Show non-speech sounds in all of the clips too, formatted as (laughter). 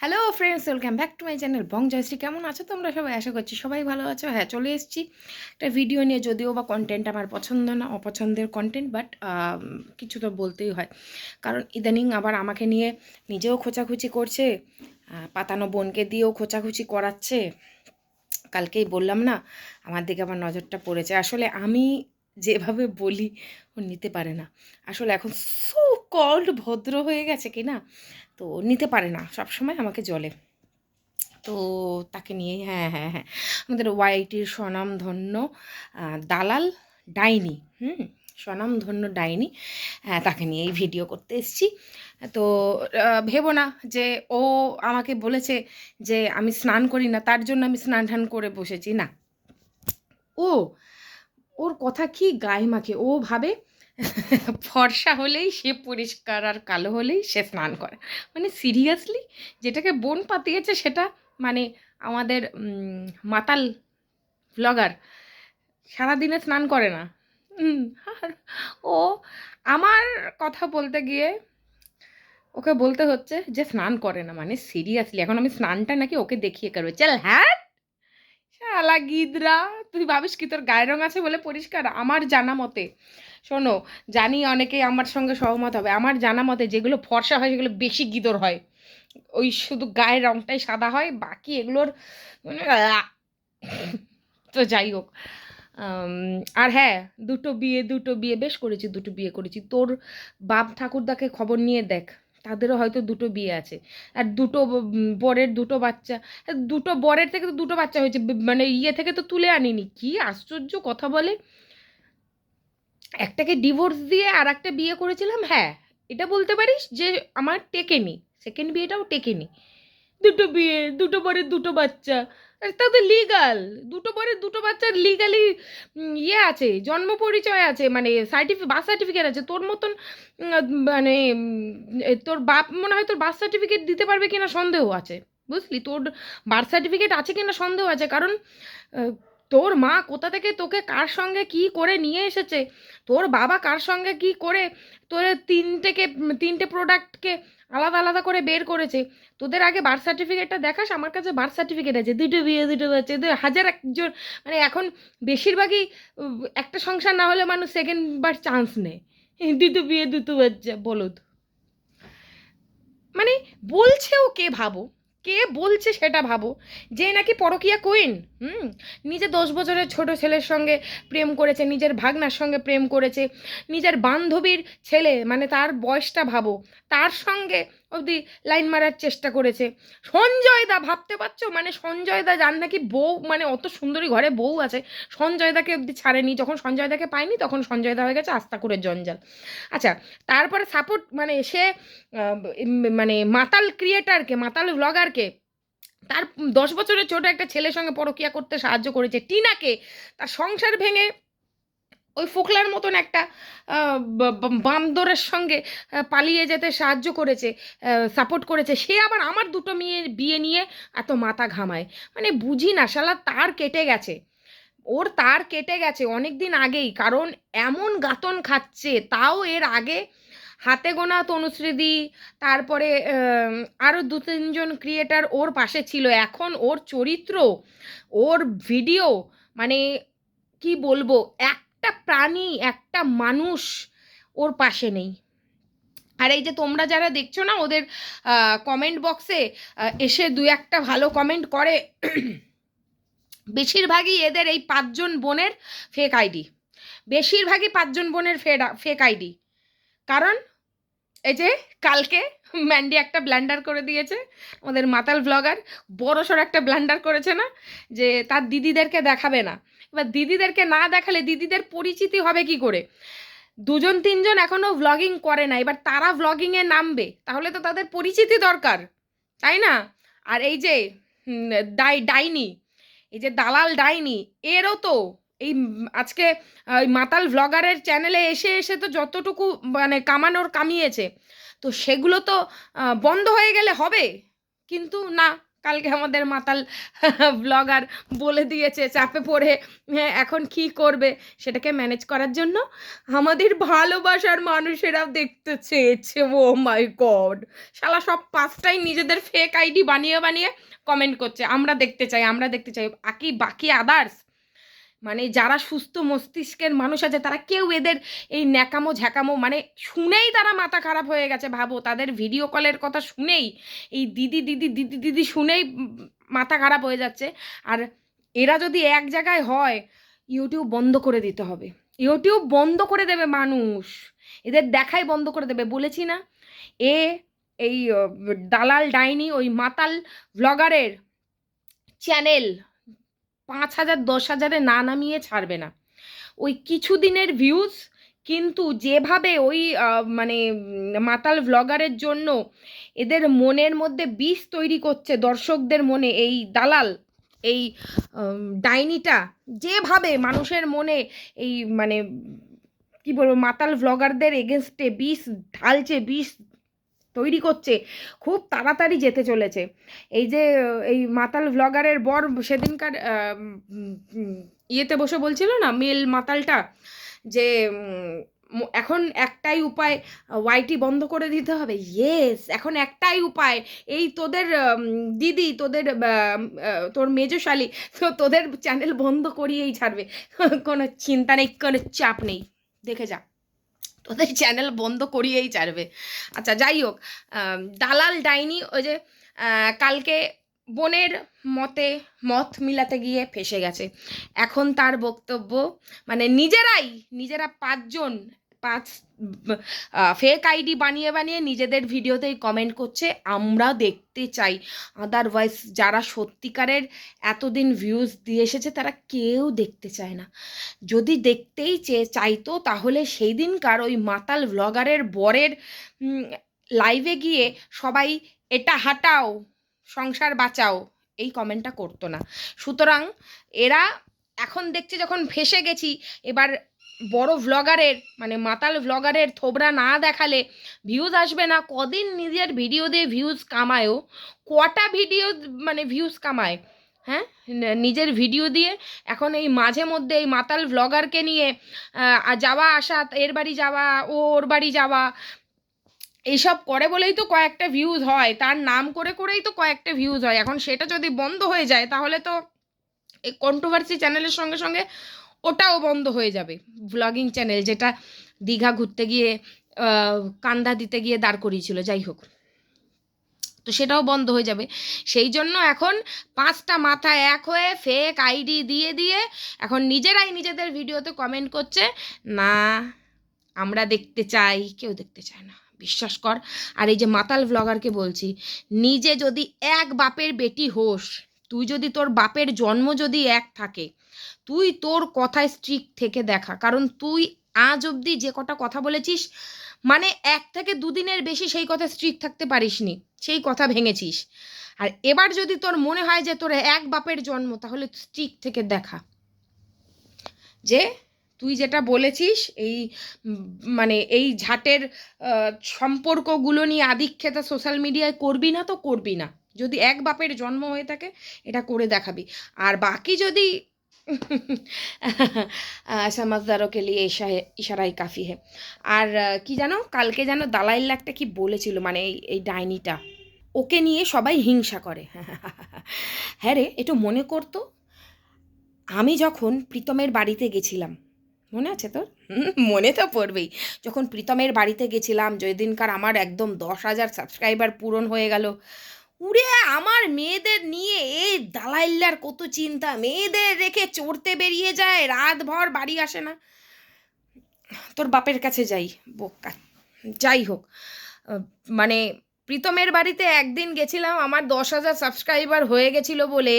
Hello friends welcome back to my channel Bong Joyshree কেমন আছো তোমরা সবাই? আশা করছি সবাই ভালো আছো। হ্যাঁ চলে এসেছি। একটা ভিডিও নিয়ে, যদিও বা কন্টেন্ট আমার পছন্দ না, অপছন্দের কন্টেন্ট বাট কিছু তো বলতেই হয়। কারণ ইদানিং আবার আমাকে নিয়ে নিজেও খোঁচাখুচি করছে পাতানো বোনকে দিয়েও খোঁচাখুচি করাচ্ছে। কালকেই বললাম না, আমার দিকে আমার নজরটা পড়েছে। আসলে আমি যেভাবে বলি, ও নিতে পারে না। আসলে এখন সো কল্ড ভদ্র হয়ে গেছে কি না তো নিতে পারে না, সবসময় আমাকে জলে তো তাকে নিয়েই হ্যাঁ হ্যাঁ হ্যাঁ আমাদের ওয়াইটির স্বনামধন্য দালাল ডাইনি, হুম, স্বনামধন্য ডাইনি হ্যাঁ তাকে নিয়েই ভিডিও করতে এসেছি। তো ভেবো না যে ও আমাকে বলেছে যে আমি স্নান করি না, তার জন্য আমি স্নান টান করে বসেছি। না, ও, ওর কথা কি গায়ে মাখে? ও ভাবে ফর্সা হলেই সে পরিষ্কার আর কালো হলেই সে স্নান করে। মানে সিরিয়াসলি যেটাকে বোন পাতিয়েছে সেটা মানে আমাদের মাতাল ব্লগার সারাদিনে স্নান করে না। আর ও আমার কথা বলতে গিয়ে ওকে বলতে হচ্ছে যে স্নান করে না মানে সিরিয়াসলি। এখন আমি স্নানটা নাকি ওকে দেখিয়ে করবে। চল হ্যাঁ শালা গিদরা, তুই ভাবিস কি তোর গায়ের রং আছে বলে পরিষ্কার? আমার জানা মতে শোনো, জানি অনেকেই আমার সঙ্গে সহমত হবে। আমার জানা মতে যেগুলো ফর্সা হয়, সেগুলো বেশি গিদর হয়। ওই শুধু গায়ের রংটাই সাদা হয়, বাকি এগুলোর মানে তো যাই হোক। আর হ্যাঁ দুটো বিয়ে দুটো বিয়ে, বেশ করেছি, দুটো বিয়ে করেছি। তোর বাপ ঠাকুরদাকে খবর নিয়ে দেখ, তাদেরও হয়তো দুটো বিয়ে আছে। আর দুটো বরের দুটো বাচ্চা দুটো বরের থেকে তো দুটো বাচ্চা হয়েছে। মানে ইয়ে থেকে তো তুলে আনিনি। কি আশ্চর্য কথা বলে। একটাকে ডিভোর্স দিয়ে আর একটা বিয়ে করেছিলাম হ্যাঁ এটা বলতে পারিস যে আমার টেকেনি সেকেন্ড বিয়েটাও টেকেনি। দুটো বিয়ে, দুটো বরের দুটো বাচ্চা তা তো লিগাল দুটো বরের দুটো বাচ্চার লিগালি ইয়ে আছে, জন্ম পরিচয় আছে মানে সার্টিফিকেট বার্থ সার্টিফিকেট আছে, তোর মতন মানে তোর বাপ মনে হয় তোর বার্থ সার্টিফিকেট দিতে পারবে কিনা সন্দেহ আছে, বুঝলি? তোর বার্থ সার্টিফিকেট আছে কিনা সন্দেহ আছে, কারণ তোর মা কোথা থেকে তোকে কার সঙ্গে কি করে নিয়ে এসেছে? তোর বাবা কার সঙ্গে কি করে তোর তিনটেকে, তিনটে প্রোডাক্টকে আলাদা আলাদা করে বের করেছে? তোদের আগে বার্থ সার্টিফিকেটটা দেখাস, আমার কাছে বার্থ সার্টিফিকেট আছে। দুটো বিয়ে, দুটো দু হাজার একজন। মানে এখন বেশিরভাগই একটা সংসার না হলে মানুষ সেকেন্ড বার চান্স নেয়। দুটো বিয়ে, দুটো বাচ্চা বলদ মানে বলছেও কে ভাবো। কে বলছে সেটা ভাবো। যে নাকি পরকিয়া কুইন হুম? নিজে দশ বছরের ছোট ছেলের সঙ্গে প্রেম করেছে, নিজের ভাগনার সঙ্গে প্রেম করেছে, নিজের বান্ধবীর ছেলে মানে তার বয়সটা ভাবো। তার সঙ্গে অবধি লাইন মারার চেষ্টা করেছে। সঞ্জয় দা ভাবতে পারছ? মানে সঞ্জয় দা যার নাকি বউ মানে অত সুন্দরী ঘরে বউ আছে সঞ্জয় দাকে অবধি ছাড়েনি। যখন সঞ্জয় দাকে পায়নি, তখন সঞ্জয় দা হয়ে গেছে করে জঞ্জাল। আচ্ছা তারপরে সাপোর্ট মানে সে মানে মাতাল ক্রিয়েটারকে মাতাল ব্লগারকে তার দশ বছরের ছোট একটা ছেলের সঙ্গে পরকিয়া করতে সাহায্য করেছে। টিনাকে, তার সংসার ভেঙে ওই ফোকলার মতন একটা বান্দরের সঙ্গে পালিয়ে যেতে সাহায্য করেছে সাপোর্ট করেছে। সে আবার আমার দুটো মেয়ের বিয়ে নিয়ে এত মাথা ঘামায়। মানে বুঝি না, শালা তার কেটে গেছে। ওর তার কেটে গেছে অনেক দিন আগেই, কারণ এমন গাতন খাচ্ছে, তাও এর আগে হাতে গোনা তনুশ্রীদি, তারপরে আরও দু তিনজন ক্রিয়েটার ওর পাশে ছিল। এখন ওর চরিত্র, ওর ভিডিও মানে কি বলব একটা প্রাণী, একটা মানুষ ওর পাশে নেই। আর এই যে তোমরা যারা দেখছ না, ওদের কমেন্ট বক্সে এসে দু একটা ভালো কমেন্ট করে। বেশিরভাগই এদের এই পাঁচজন বোনের ফেক আইডি বেশিরভাগই পাঁচজন বোনের ফেক আইডি কারণ, এই যে কালকে ম্যান্ডি একটা ব্ল্যান্ডার করে দিয়েছে, আমাদের মাতাল ব্লগার বড়সড় একটা ব্ল্যান্ডার করেছে না, যে তার দিদিদেরকে দেখাবে না। এবার দিদিদেরকে না দেখালে দিদিদের পরিচিতি হবে কি করে? দুজন তিনজন এখনও ভ্লগিং করে না, এবার তারা ভ্লগিংয়ে নামবে, তাহলে তো তাদের পরিচিতি দরকার, তাই না? আর এই যে ডাই, ডাইনি, এই যে দালাল ডাইনি, এরও তো এই আজকে ওই মাতাল ভ্লগারের চ্যানেলে এসে এসে তো যতটুকু মানে কামানোর কামিয়েছে, তো সেগুলো তো বন্ধ হয়ে গেলে হবে, কিন্তু না কালকে আমাদের মাতাল (laughs) ব্লগার বলে দিয়েছে চাপে পড়ে হ্যাঁ, এখন কি করবে সেটাকে ম্যানেজ করার জন্য আমাদের ভালোবাসার মানুষেরা দেখতে চেয়েছে ও মাই গড শালা সব পাঁচটাই নিজেদের ফেক আইডি বানিয়ে বানিয়ে কমেন্ট করছে আমরা দেখতে চাই আমরা দেখতে চাই বাকি বাকি আদার্স মানে যারা সুস্থ মস্তিষ্কের মানুষ আছে, তারা কেউ এদের এই ন্যাকামো ঝ্যাকামো মানে শুনেই তারা মাথা খারাপ হয়ে গেছে, ভাবো। তাদের ভিডিও কলের কথা শুনেই, এই দিদি দিদি দিদি দিদি শুনেই মাথা খারাপ হয়ে যাচ্ছে। আর এরা যদি এক জায়গায় হয় ইউটিউব বন্ধ করে দিতে হবে। ইউটিউব বন্ধ করে দেবে মানুষ। এদের দেখাই বন্ধ করে দেবে। বলেছি না, এ এই দালাল ডাইনি, ওই মাতাল ব্লগারের চ্যানেল পাঁচ হাজার, দশ হাজারে না নামিয়ে ছাড়বে না। ওই কিছু দিনের ভিউজ কিন্তু যেভাবে ওই মানে মাতাল ভ্লগারের জন্য এদের মনের মধ্যে বিষ তৈরি করছে, দর্শকদের মনে এই দালাল, এই ডাইনিটা, যেভাবে মানুষের মনে এই মানে কি বলব, মাতাল ভ্লগারদের এগেনস্টে বিষ ঢালছে, বিষ তৈরি করছে, খুব তাড়াতাড়ি যেতে চলেছে। এই যে, এই মাতাল ভ্লগারের বর সেদিনকার ইয়েতে বসে বলছিল না, মেল মাতালটা, যে এখন একটাই উপায় ওয়াইটি বন্ধ করে দিতে হবে। ইয়েস এখন একটাই উপায়। এই তোদের দিদি, তোদের তোর মেজশালী তো তোদের চ্যানেল বন্ধ করিয়েই ছাড়বে। কোনো চিন্তা নেই, কোনো চাপ নেই। দেখে যা। তোদের চ্যানেল বন্ধ করিয়েই ছাড়বে। আচ্ছা যাই হোক দালাল ডাইনি ওই যে কালকে বোনের মতে মত মিলাতে গিয়ে ফেসে গেছে। এখন তার বক্তব্য মানে নিজেরাই, নিজেরা পাঁচজন পাঁচ ফেক আইডি বানিয়ে বানিয়ে নিজেদের ভিডিওতেই কমেন্ট করছে। আমরা দেখতে চাই। আদারওয়াইজ যারা সত্যিকারের এতদিন ভিউজ দিয়ে এসেছে, তারা কেউ দেখতে চায় না। যদি দেখতেই চেয়ে চাইতো, তাহলে সেই দিনকার ওই মাতাল ভ্লগারের বরের লাইভে গিয়ে সবাই, এটা হাটাও, সংসার বাঁচাও এই কমেন্টটা করতো না। সুতরাং এরা এখন দেখছে যখন ফেসে গেছি, এবার বড় ভ্লগারের মানে মাতাল ভ্লগারের থোবরা না দেখালে ভিউজ আসবে না। কদিন নিজের ভিডিও দিয়ে ভিউজ কামায়ও? কটা ভিডিও মানে ভিউজ কামায়? হ্যাঁ? নিজের ভিডিও দিয়ে? এখন এই মাঝে মধ্যে এই মাতাল ভ্লগারকে নিয়ে যাওয়া আসা, এর বাড়ি যাওয়া ও ওর বাড়ি যাওয়া এইসব করে বলেই তো কয়েকটা ভিউজ হয়। তার নাম করে করেই তো কয়েকটা ভিউজ হয়। এখন সেটা যদি বন্ধ হয়ে যায়, তাহলে তো এই কন্ট্রোভার্সি চ্যানেলের সঙ্গে সঙ্গে ওটাও বন্ধ হয়ে যাবে। ব্লগিং চ্যানেল যেটা দীঘা ঘুরতে গিয়ে কান্দা দিতে গিয়ে দাঁড় করিয়েছিল, যাই হোক। তো সেটাও বন্ধ হয়ে যাবে। সেই জন্য এখন পাঁচটা মাথা এক হয়ে ফেক আইডি দিয়ে দিয়ে এখন নিজেরাই নিজেদের ভিডিওতে কমেন্ট করছে, না, আমরা দেখতে চাই। কেউ দেখতে চায় না, বিশ্বাস কর। আর এই যে মাতাল ব্লগারকে বলছি, নিজে যদি এক বাপের বেটি হোস তুই যদি তোর বাপের জন্ম যদি এক থাকে, তুই তোর কথায় স্ট্রিক্ট থেকে দেখা। কারণ তুই আজ অবধি যে কটা কথা বলেছিস মানে এক থেকে দুদিনের বেশি সেই কথা স্ট্রিক্ট থাকতে পারিসনি, সেই কথা ভেঙেছিস। আর এবার যদি তোর মনে হয় যে তোর এক বাপের জন্ম, তাহলে স্ট্রিক্ট থেকে দেখা। যে তুই যেটা বলেছিস, এই মানে এই ঝাটের সম্পর্কগুলো নিয়ে আধিক্ষেতা সোশ্যাল মিডিয়ায় করবি না তো করবি না। যদি এক বাপের জন্ম হয়ে থাকে, এটা করে দেখাবি। আর বাকি যদি সমাজদারও কে লিয়ে ইশা ইশারাই কাফি হে। আর কি জানো, কালকে যেন দালাইল্লা একটা কি বলেছিল মানে এই ডাইনিটা, ওকে নিয়ে সবাই হিংসা করে। (laughs) হ্যাঁ রে, একটু মনে করতো? আমি যখন প্রীতমের বাড়িতে গেছিলাম, মনে আছে তোর? (laughs) মনে তো পড়বেই। যখন প্রীতমের বাড়িতে গেছিলাম, যেদিনকার আমার একদম দশ হাজার সাবস্ক্রাইবার পূরণ হয়ে গেল উড়ে আমার মেয়েদের নিয়ে এই দালাইল্লার কত চিন্তা। মেয়েদের রেখে চড়তে বেরিয়ে যায়, রাতভর বাড়ি আসে না। তোর বাপের কাছে যাই, বোকা। যাই হোক মানে প্রীতমের বাড়িতে একদিন গেছিলাম, আমার দশ হাজার সাবস্ক্রাইবার হয়ে গেছিল বলে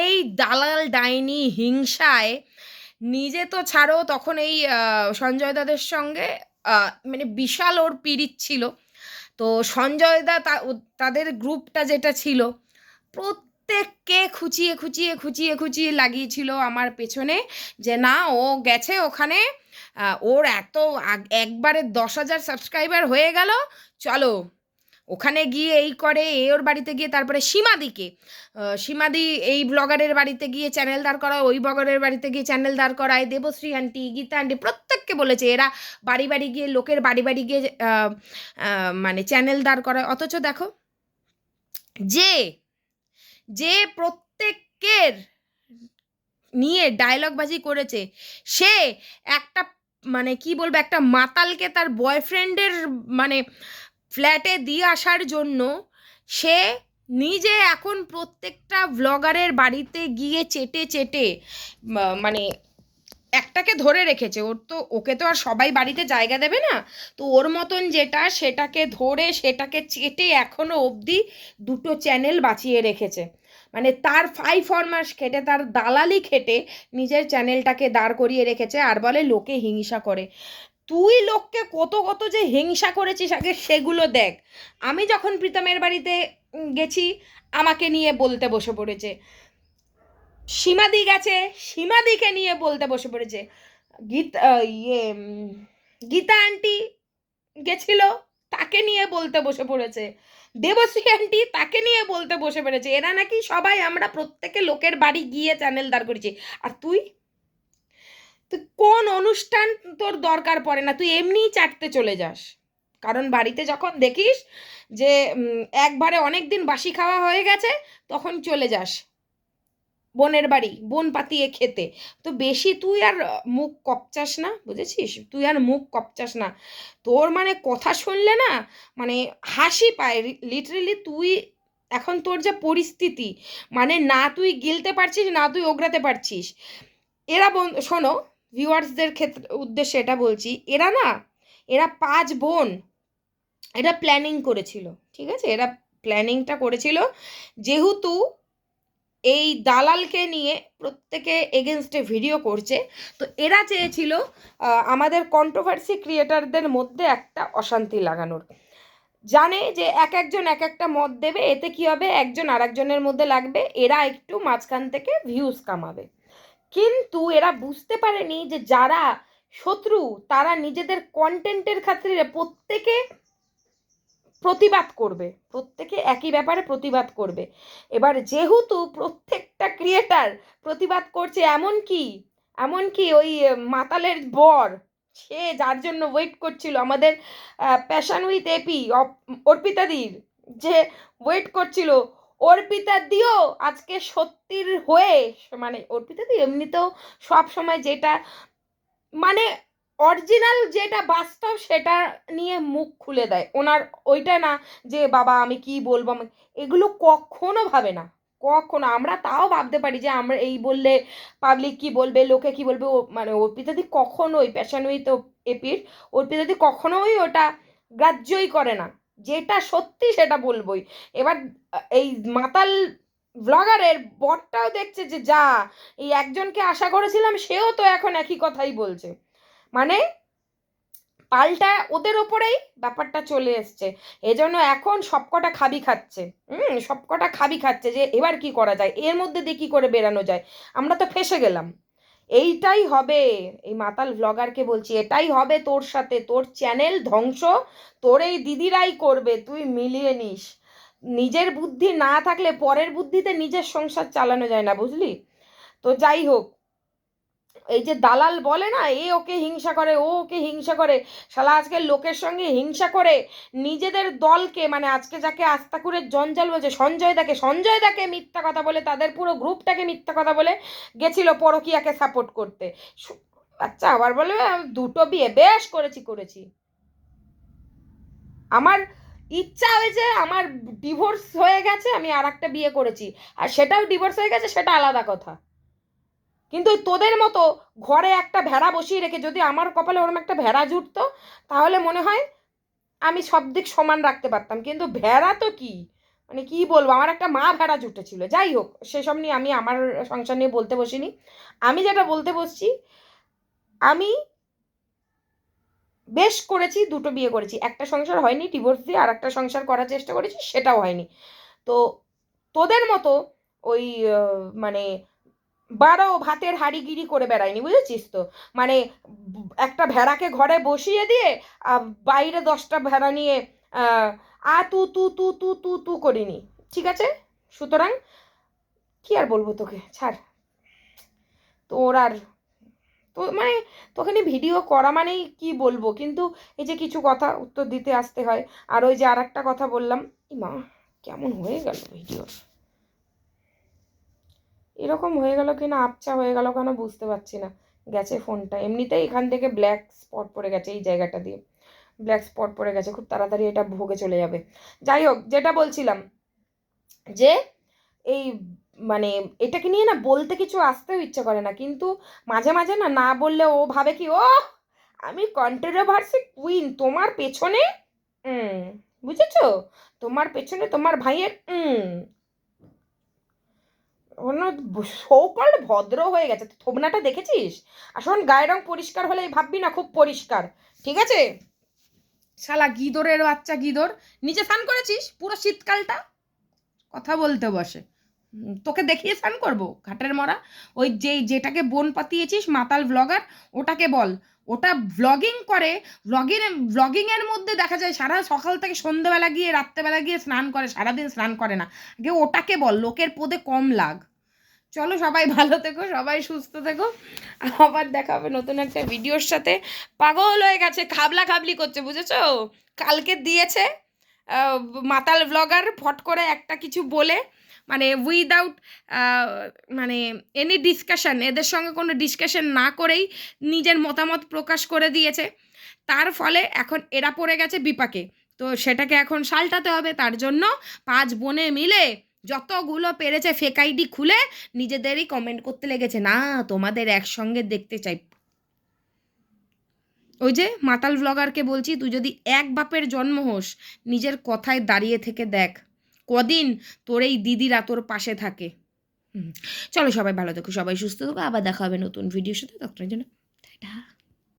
এই দালাল ডাইনি হিংসায় নিজে তো ছাড়ো, তখন এই সঞ্জয় দাদের সঙ্গে মানে বিশাল ওর পিরিত ছিল। তো সঞ্জয় দা তাদের গ্রুপটা যেটা ছিল, প্রত্যেককে খুঁচিয়ে খুঁচিয়ে খুঁচিয়ে খুঁচিয়ে লাগিয়েছিল আমার পেছনে যে না, ও গেছে ওখানে ওর এত একবারে দশ হাজার সাবস্ক্রাইবার হয়ে গেল, চলো ওখানে গিয়ে এই করে, এ ওর বাড়িতে গিয়ে, তারপরে সীমাদিকে। সীমাদি এই ব্লগারের বাড়িতে গিয়ে চ্যানেল দাঁড় করায়, ওই ব্লগারের বাড়িতে গিয়ে চ্যানেল দাঁড় করায়। দেবশ্রী আন্টি গীতা আন্টি প্রত্যেককে বলেছে, এরা বাড়ি বাড়ি গিয়ে, লোকের বাড়ি বাড়ি গিয়ে মানে চ্যানেল দাঁড় করায়। অথচ দেখো, যে যে প্রত্যেকের নিয়ে ডায়লগবাজি করেছে, সে একটা মানে কি বলব, একটা মাতালকে তার বয়ফ্রেন্ডের মানে ফ্ল্যাটে দিয়ে আসার জন্য সে নিজে এখন প্রত্যেকটা ব্লগারের বাড়িতে গিয়ে চেটে চেটে মানে একটাকে ধরে রেখেছে। ওর তো, ওকে তো আর সবাই বাড়িতে জায়গা দেবে না। তো ওর মতন যেটা, সেটাকে ধরে, সেটাকে চেটে এখনও অবধি দুটো চ্যানেল বাঁচিয়ে রেখেছে। মানে তার ফাই ফরমাস খেটে, তার দালালি খেটে নিজের চ্যানেলটাকে দাঁড় করিয়ে রেখেছে আর বলে লোকে হিংসা করে। তুই লোককে কত কত যে হিংসা করেছিস, আগে সেগুলো দেখ। আমি যখন প্রীতমের বাড়িতে গেছি, আমাকে নিয়ে বলতে বসে পড়েছে। সীমাদি গেছে, সীমাদিকে নিয়ে বলতে বসে পড়েছে। গীত ইয়ে গীতা আন্টি গেছিল, তাকে নিয়ে বলতে বসে পড়েছে। দেবশ্রী আন্টি তাকে নিয়ে বলতে বসে পড়েছে। এরা নাকি সবাই আমরা প্রত্যেকে লোকের বাড়ি গিয়ে চ্যানেল দাঁড় করেছি আর তুই তুই কোন অনুষ্ঠান তোর দরকার পড়ে না? তুই এমনিই চাটতে চলে যাস। কারণ বাড়িতে যখন দেখিস যে একবারে অনেক দিন বাসি খাওয়া হয়ে গেছে, তখন চলে যাস। বোনের বাড়ি, বোন পাতিয়ে খেতে। তো বেশি তুই আর মুখ কপচাস না, বুঝেছিস? তুই আর মুখ কপচাস না। তোর মানে কথা শুনলে না মানে হাসি পায়। লিটারেলি তুই, এখন তোর যা পরিস্থিতি মানে না তুই গিলতে পারছিস, না তুই ওগড়াতে পারছিস। এরা শোনো ভিউয়ার্সদের ক্ষেত্রে, উদ্দেশ্যে এটা বলছি, এরা না, এরা পাঁচ বোন এটা প্ল্যানিং করেছিল, ঠিক আছে? এরা প্ল্যানিংটা করেছিল, যেহেতু এই দালালকে নিয়ে প্রত্যেকে এগেনস্টে ভিডিও করছে, তো এরা চেয়েছিল আমাদের কন্ট্রোভার্সি ক্রিয়েটারদের মধ্যে একটা অশান্তি লাগানোর। জানে যে এক একজন এক একটা মত দেবে, এতে কি হবে? একজন আরেকজনের মধ্যে লাগবে, এরা একটু মাঝখান থেকে ভিউজ কামাবে। কিন্তু এরা বুঝতে পারেনি যে যারা শত্রু, তারা নিজেদের কন্টেন্টের খাতিরে প্রত্যেকে প্রতিবাদ করবে। প্রত্যেকে একই ব্যাপারে প্রতিবাদ করবে। এবার যেহেতু প্রত্যেকটা ক্রিয়েটার প্রতিবাদ করছে এমন কি এমন কি ওই মাতালের বর, সে যার জন্য ওয়েট করছিল, আমাদের প্যাশন উইথ এপি অর্পিতাদির যে ওয়েট করছিল অর্পিতা দিও, আজকে সত্যির হয়ে মানে অর্পিতা দি এমনিতেও সব সময় যেটা মানে অরিজিনাল যেটা বাস্তব সেটা নিয়ে মুখ খুলে দেয়। ওনার ওইটা না যে, বাবা, আমি কি বলব? আমি, এগুলো কখনো ভাবে না। কখনো, আমরা তাও ভাবতে পারি যে, আমরা এই বললে পাবলিক কি বলবে, লোকে কি বলবে, ও মানে অর্পিতাদি কখনোই প্যাশন তো এপির অর্পিতাদি কখনোই ওটা গ্রাহ্যই করে না। যেটা সত্যি সেটা বলবোই। এবার এই মাতাল ব্লগারের বরটাও দেখছে যে, যা, এই একজনকে আশা করেছিলাম, সেও তো এখন একই কথাই বলছে। মানে পাল্টা ওদের ওপরেই ব্যাপারটা চলে এসছে। এজন্য এখন সবকটা খাবি খাচ্ছে। হুম, সবকটা খাবি খাচ্ছে যে, এবার কি করা যায়? এর মধ্যে দিয়ে কি করে বেরানো যায়? আমরা তো ফেসে গেলাম। এইটাই হবে। এই মাতাল ব্লগারকে বলছি, এটাই হবে তোর সাথে। তোর চ্যানেল ধ্বংস, তোর এই দিদিরাই করবে, তুই মিলিয়ে নিস। নিজের বুদ্ধি না থাকলে পরের বুদ্ধিতে নিজের সংসার চালানো যায় না, বুঝলি? তো যাই হোক এই যে দালাল বলে না, এ ওকে হিংসা করে, ও ওকে হিংসা করে, শালা আজকে লোকের সঙ্গে হিংসা করে নিজেদের দলকে মানে আজকে যাকে আস্তাকুরের জঞ্জাল বলছে, সঞ্জয় দাকে সঞ্জয় দাকে মিথ্যা কথা বলে, তাদের পুরো গ্রুপটাকে মিথ্যা কথা বলে গেছিল পরকিয়াকে সাপোর্ট করতে। আচ্ছা আবার বলে আমি দুটো বিয়ে, বেশ করেছি করেছি। আমার ইচ্ছা হয়েছে, আমার ডিভোর্স হয়ে গেছে, আমি আর একটা বিয়ে করেছি। আর সেটাও ডিভোর্স হয়ে গেছে, সেটা আলাদা কথা। কিন্তু তোদের মতো ঘরে একটা ভেড়া বসিয়ে রেখে যদি আমার কপালে ওরম একটা ভেড়া জুটতো, তাহলে মনে হয় আমি সব দিক সমান রাখতে পারতাম। কিন্তু ভেড়া তো কি? মানে কি বলব? আমার একটা মা ভেড়া জুটেছিল। যাই হোক, সেসব নিয়ে আমি আমার সংসার নিয়ে বলতে বসিনি। আমি যেটা বলতে বসছি, আমি বেশ করেছি, দুটো বিয়ে করেছি। একটা সংসার হয়নি ডিভোর্স দিয়ে আর একটা সংসার করার চেষ্টা করেছি, সেটাও হয়নি। তো তোদের মতো ওই মানে বারো ভাতের হাড়িগিরি করে বেড়ায়নি, বুঝেছিস তো? মানে একটা ভেড়াকে ঘরে বসিয়ে দিয়ে বাইরে দশটা ভেড়া নিয়ে আ, তু তু তু তু তু তু করিনি, ঠিক আছে? সুতরাং কি আর বলব তোকে? ছাড়। তোর আর, তো মানে তোকে নিয়ে ভিডিও করা মানেই কি বলব? কিন্তু এই যে কিছু কথা উত্তর দিতে আসতে হয়, আর ওই যে আর একটা কথা বললাম মা কেমন হয়ে গেল ভিডিও এরকম হয়ে গেল কিনা আপচা হয়ে গেল কেন বুঝতে পারছি না। গেছে ফোনটা। এমনিতেই এখান থেকে ব্ল্যাক স্পট পড়ে গেছে এই জায়গাটা দিয়ে। ব্ল্যাক স্পট পড়ে গেছে, খুব তাড়াতাড়ি এটা ভোগে চলে যাবে। যাই হোক, যেটা বলছিলাম যে এই মানে এটাকে নিয়ে না বলতে কিছু আসতেও ইচ্ছে করে না। কিন্তু মাঝে মাঝে না না বললে ও ভাবে কি, ও, আমি কন্ট্রোভার্সি কুইন তোমার পেছনে বুঝেছ? তোমার পেছনে তোমার ভাইয়ের সৌকল ভদ্র হয়ে গেছে। তুই থোবনাটা দেখেছিস? আসলে গায়ের রং পরিষ্কার হলেই ভাববি না খুব পরিষ্কার। ঠিক আছে? শালা গিদরের বাচ্চা গিদর। নিচে স্নান করেছিস? পুরো শীতকালটা? কথা বলতে বসে। তোকে দেখিয়ে স্নান করব, ঘাটের মরা। ওই যে যেটাকে বোন পাতিয়েছিস, মাতাল ব্লগার ওটাকে বল। ওটা ব্লগিং করে ব্লগিং ব্লগিংয়ের মধ্যে দেখা যায় সারা সকাল থেকে সন্ধেবেলা গিয়ে, রাত্রেবেলা গিয়ে স্নান করে, সারাদিন স্নান করে না। আগে ওটাকে বল, লোকের পদে কম লাগ। চলো সবাই ভালো থেকো, সবাই সুস্থ থেকো। আবার দেখা হবে নতুন একটা ভিডিওর সাথে। পাগল হয়ে গেছে, খাবলা খাবলি করছে, বুঝেছ? কালকে দিয়েছে মাতাল ব্লগার ফট করে একটা কিছু বলে মানে উইদাউট মানে এনি ডিসকাশন এদের সঙ্গে কোনো ডিসকাশন না করেই নিজের মতামত প্রকাশ করে দিয়েছে। তার ফলে এখন এরা পড়ে গেছে বিপাকে। তো সেটাকে এখন সালটাতে হবে। তার জন্য পাঁচ বোনে মিলে যতগুলো পেরেছে ফেক আইডি খুলে নিজেদেরই কমেন্ট করতে লেগেছে। না, তোমাদের একসঙ্গে দেখতে চাই। ওই যে মাতাল ব্লগারকে বলছি, তুই যদি এক বাপের জন্ম হোস, নিজের কথায় দাঁড়িয়ে থেকে দেখ। কদিন তোর এই দিদিরা তোর পাশে থাকে। চলো সবাই ভালো থেকো, সবাই সুস্থ থাকো, আবার দেখা হবে নতুন ভিডিওর সাথে তখন জন্য, টাটা।